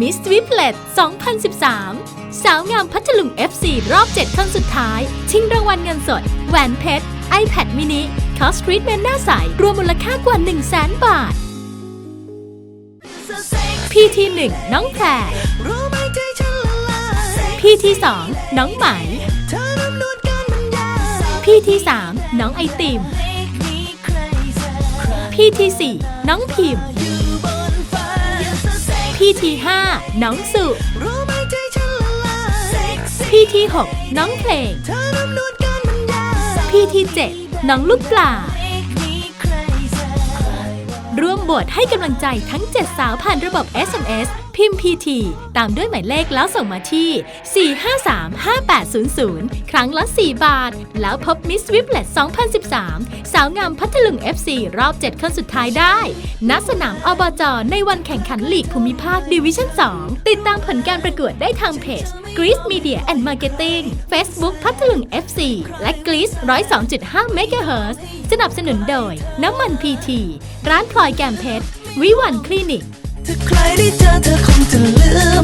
Miss w i p l e t 2013 สาวงามพัทลุง FC รอบ 7 คนสุดท้าย ชิงรางวัลเงินสด แหวนเพชร iPad mini คอสทรีทเมนหน้าใส รวมมูลค่ากว่า 1 0 0 0 0แบาท PT 1 น้องแพรรู้ไหมใจฉันละลาย PT 2 น้องไหมเธอน้ำนวลการบรรยาย PT 3 น้องไอติม PT 4 น้องพิมพ์ PT 5น้องสุ รู้ไหมใจฉันละลาย PT 6น้องเพลง เธอน้ำนวลการบรรยาย PT 7น้องลูกปลาร่วมโหวตให้กำลังใจทั้ง 7 สาวผ่านระบบ SMS พิมพ์ PT ตามด้วยหมายเลขแล้วส่งมาที่ 4535800 ครั้งละ 4 บาท แล้วพบ Miss w i p l e t 2013 สาวงามพัทลุง FC รอบ 7 คนสุดท้ายได้ ณ สนามอบจในวันแข่งขันลีกภูมิภาคดิวิชั่น 2 ติดตามผลการประกวดได้ทางเพจ Grease Media and Marketing Facebook พัทลุง FC และ Grease 102.5 MHz สนับสนุนโดย น้ำมันพีทีร้านพลอยแกมเพชรวิวันคลินิก ถ้าใครได้เจอเธอคงจะลืม